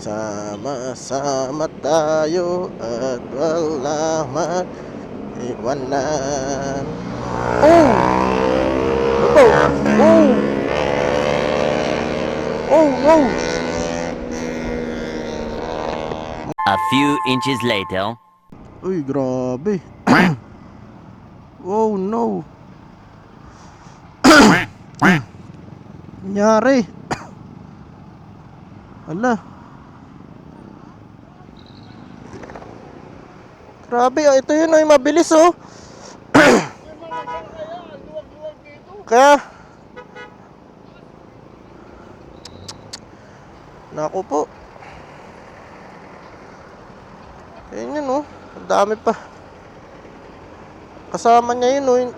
Sama-sama tayo at wala man iwanan. Oh! Ito! Oh! Oh, no! A few inches later. Uy, grabe. oh, no. Nyari. Ala. Grabe, oh, ito yun, oh, mabilis, oh. Kaya, Naku po. Ayun yun, oh. Ang dami pa. Kasama niya yun, oh.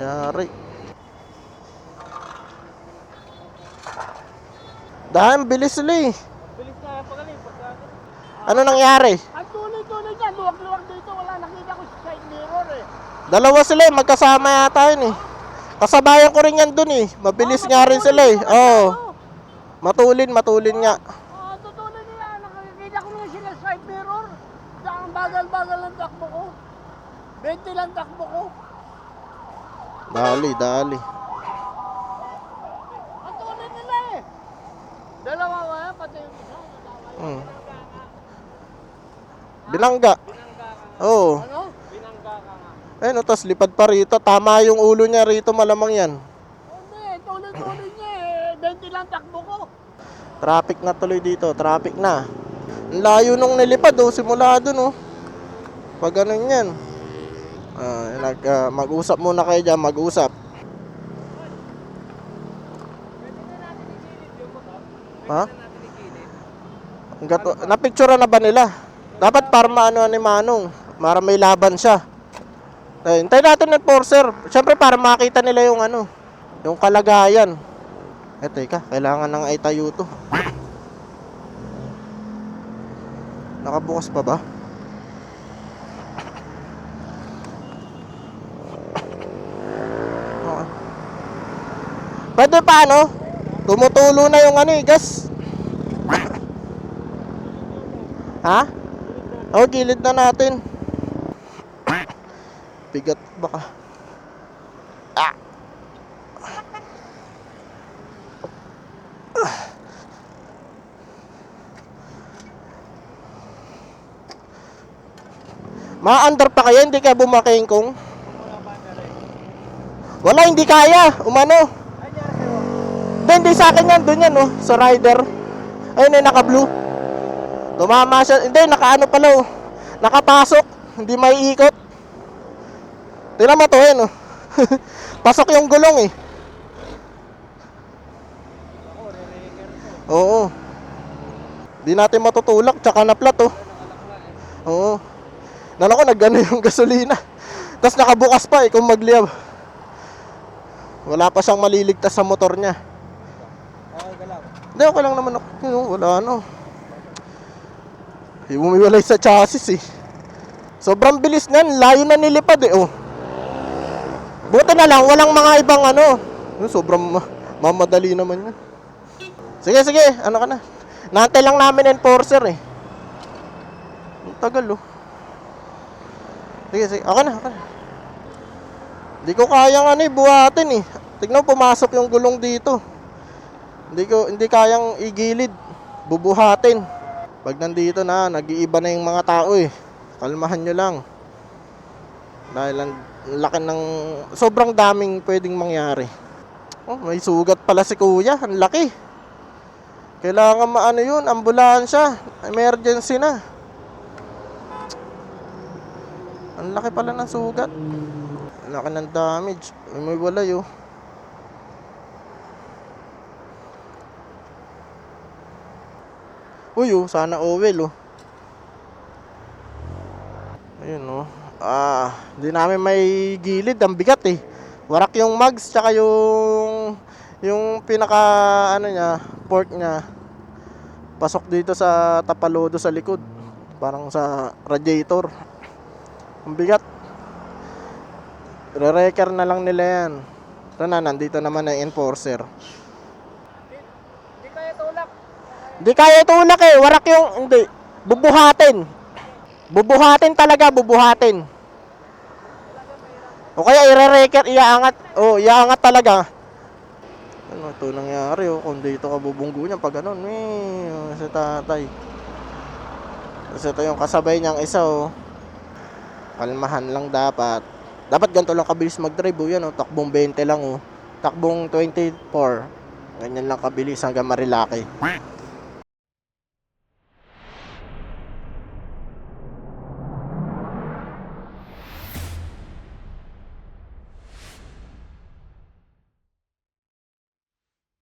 Yari. Dahil bilis sila eh. Bilis na yan pagaling. Pagka... Ano nangyari? Ang tuloy-tuloy niya, luwag-luwag dito. Wala nakita ko sa side mirror eh. Dalawa sila eh, magkasama yata yun eh. Kasabayan ko rin yan dun eh. Mabilis nga rin sila eh. Oo. Oh, matulin, matulin nga. Oo, tutuloy nila. Nakikita ko naman sila sa side mirror. Ang bagal-bagal ng takbo ko. 20 lang takbo ko. Dali, dali. Ang tuloy nila eh. Dalawa yan? Pati yung isa. Hmm. Binangga. Oo. Ano? Binangga ka nga. Ayun, oh, tas lipad pa rito. Tama yung ulo niya rito, malamang yan. Hindi, tuloy-tuloy niya eh. 20 lang takbo ko. Traffic na tuloy dito, traffic na. Ang layo nung nilipad, oh, simula dun, oh. Pag ganun yan. Ah, nag, ah, mag-usap muna kayo dyan, mag-usap. Ha? Ang gato, napicture na ba nila? Dapat para maano ni Manong, para may laban siya. Eh, hintayin natin ng enforcer. Siyempre para makita nila yung ano, yung kalagayan. Eh, teka, kailangan ng itayo to. Nakabukas pa ba? Okay. Pwede pa ano? Tumutulo na yung ano eh, gas. ha? Oh, gilid na natin. Bigat baka. Ah. Ma-under pa kaya, hindi ka bumaking kung? Wala, hindi kaya. Umano. Hindi, hindi sa akin yan. Doon yan, oh. Sa rider. Ayun, eh, naka-blue. Tumama siya. Hindi, naka-ano pala, oh. Nakapasok. Hindi may ikot. Tingnan mo to, yun, oh. Pasok yung gulong, eh. Oo. Di natin matutulak, tsaka na plat, oh. Oo. Nala ko nagano yung gasolina. Tapos nakabukas pa eh kung magliyab. Wala pa siyang maliligtas sa motor niya. Okay ka lang. Hindi, okay lang naman ako. Wala ano. Eh, Umiwalay sa chassis eh. Sobrang bilis niyan. Layo na nilipad eh. Oh. Buti na lang, walang mga ibang ano. Yun, Sobrang ma- mamadali naman yan. Sige, sige. Ano ka na? Nantay lang namin enforcer eh. Ang tagal oh. Sige, sige. Ako na, ako na. Hindi ko kayang ano eh, buhatin eh. Tignan pumasok yung gulong dito. Hindi ko hindi kayang igilid, bubuhatin. Pag nandito na, nag-iiba na yung mga tao eh. Kalmahan nyo lang. Dahil ang laki ng sobrang daming pwedeng mangyari. Oh, may sugat pala si Kuya, ang laki. Kailangan maano yun, ambulansya, emergency na. Ang laki pala ng sugat. Ang laki ng damage. Ay, may walay oh. Uy, oh, sana Owel, oh. Ayun, oh. Ah, hindi namin may gilid. Ang bigat, eh. Warak yung mugs, tsaka yung yung pinaka, ano niya, port niya. Pasok dito sa tapalodo sa likod. Parang sa radiator. Ang bigat. Re-wrecker na lang nila yan. Ito na, nandito naman ang enforcer. Hindi kaya tulak. Hindi kaya tulak eh. Warak yung, hindi. Bubuhatin. Bubuhatin talaga, bubuhatin. O kaya ire-reker, iaangat. O, iaangat talaga. Ano ito nangyari oh. Kung dito ka bubunggo niya pag ganun. Eh, oh, si tatay. Tapos ito yung kasabay niyang isa oh. Kalmahan lang dapat. Dapat ganito lang kabilis mag-drive oh. Yan oh, takbong 20 lang oh. Takbong 24. Ganyan lang kabilis hanggang marilaki.